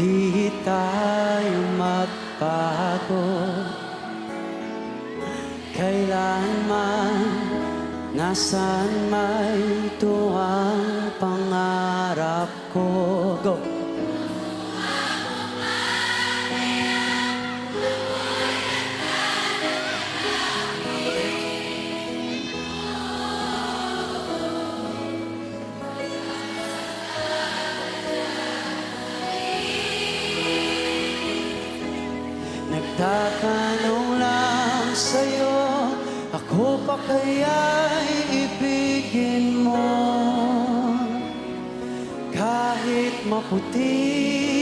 Di tayo magbago Kailanman Nasaan may ito pangarap ko Go! Nagtatanong lang sa'yo Ako pa kaya'y ibigin mo? Kahit maputi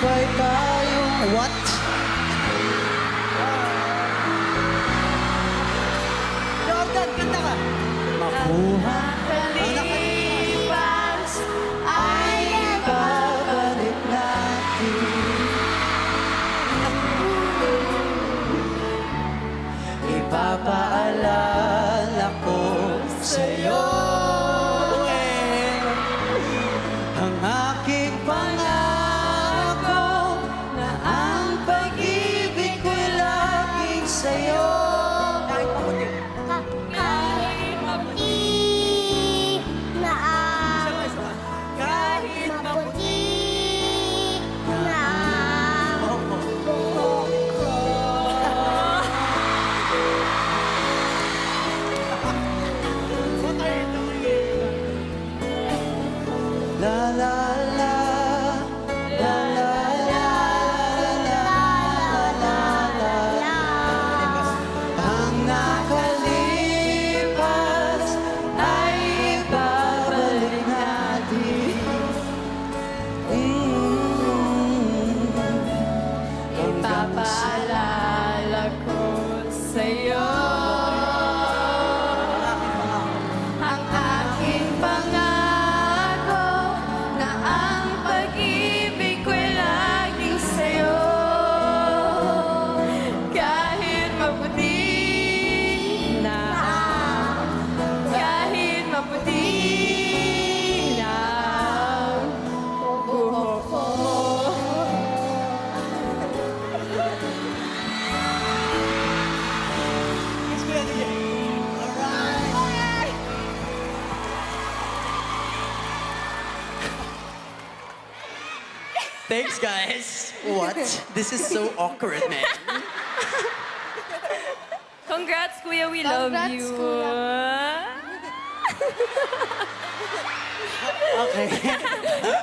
sabay tayong oh, what? Paalala ko sa'yo. Thanks, guys. What? This is so awkward, man. Congrats, Kuya. We love you. Okay.